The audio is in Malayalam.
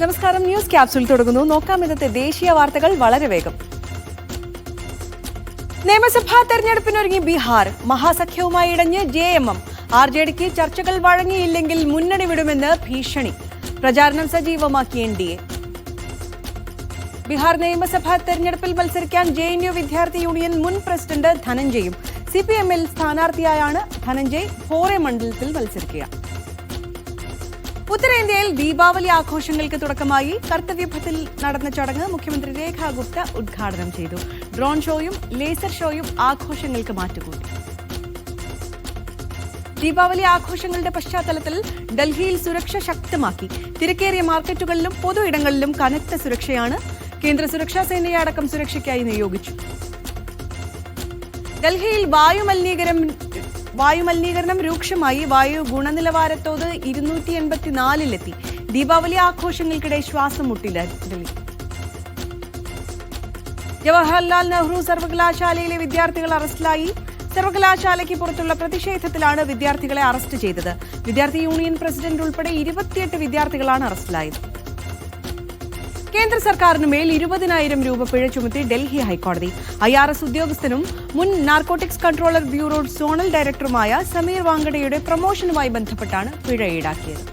നമസ്കാരം. ന്യൂസ് ക്യാപ്സൂൾ തുടങ്ങുന്നു. നോക്കാം ഇന്നത്തെ ദേശീയ വാർത്തകൾ വളരെ വേഗം. നിയമസഭാ തെരഞ്ഞെടുപ്പിനൊരുങ്ങി ബീഹാർ. മഹാസഖ്യവുമായി ഇടഞ്ഞ് J M M. R J ഡിക്ക് ചർച്ചകൾ വഴങ്ങിയില്ലെങ്കിൽ മുന്നണി വിടുമെന്ന് ഭീഷണി. പ്രചാരണം സജീവമാക്കി എൻ ഡി എ. ബീഹാർ നിയമസഭാ തെരഞ്ഞെടുപ്പിൽ മത്സരിക്കാൻ ജെ എൻ യു വിദ്യാർത്ഥി യൂണിയൻ മുൻ പ്രസിഡന്റ് ധനഞ്ജയും സി പി എമ്മിൽ സ്ഥാനാർത്ഥിയായാണ് ധനഞ്ജയ് ഫോറെ മണ്ഡലത്തിൽ മത്സരിക്കുക. ഉത്തരേന്ത്യയിൽ ദീപാവലി ആഘോഷങ്ങൾക്ക് തുടക്കമായി കർത്തവ്യപഥത്തിൽ നടന്ന ചടങ്ങ് മുഖ്യമന്ത്രി രേഖാ ഗുപ്ത ഉദ്ഘാടനം ചെയ്തു. ഡ്രോൺ ഷോയും ലേസർ ഷോയും ആഘോഷങ്ങൾക്ക് മാറ്റുകൂട്ടി. ദീപാവലി ആഘോഷങ്ങളുടെ പശ്ചാത്തലത്തിൽ ഡൽഹിയിൽ സുരക്ഷ ശക്തമാക്കി. തിരക്കേറിയ മാർക്കറ്റുകളിലും പൊതു ഇടങ്ങളിലും കനത്ത സുരക്ഷയാണ് കേന്ദ്ര സുരക്ഷാ സേനയെ അടക്കം സുരക്ഷയ്ക്കായി നിയോഗിച്ചു. ഡൽഹിയിൽ വായുമലിനീകരണം വായുമലിനീകരണം രൂക്ഷമായി. വായു ഗുണനിലവാരത്തോത് ഇരുന്നൂറ്റി എൺപത്തിനാലിലെത്തി ദീപാവലി ആഘോഷങ്ങൾക്കിടെ ശ്വാസം മുട്ടില്ല ഡൽഹി ജവഹർലാൽ നെഹ്റു സർവകലാശാലയിലെ വിദ്യാർത്ഥികൾ അറസ്റ്റിലായി. സർവകലാശാലയ്ക്ക് പുറത്തുള്ള പ്രതിഷേധത്തിലാണ് വിദ്യാർത്ഥികളെ അറസ്റ്റ് ചെയ്തത്. വിദ്യാർത്ഥി യൂണിയൻ പ്രസിഡന്റ് ഉൾപ്പെടെ ഇരുപത്തിയെട്ട് വിദ്യാർത്ഥികളാണ് അറസ്റ്റിലായത്. കേന്ദ്ര സർക്കാരിന് മേൽ ഇരുപതിനായിരം രൂപ പിഴ ചുമത്തി ഡൽഹി ഹൈക്കോടതി. ഐ ആർ എസ് ഉദ്യോഗസ്ഥനും മുൻ നാർക്കോട്ടിക്സ് കൺട്രോളർ ബ്യൂറോ സോണൽ ഡയറക്ടറുമായ സമീർ വാങ്കഡയുടെ പ്രൊമോഷനുമായി ബന്ധപ്പെട്ടാണ് പിഴ ഈടാക്കിയത്.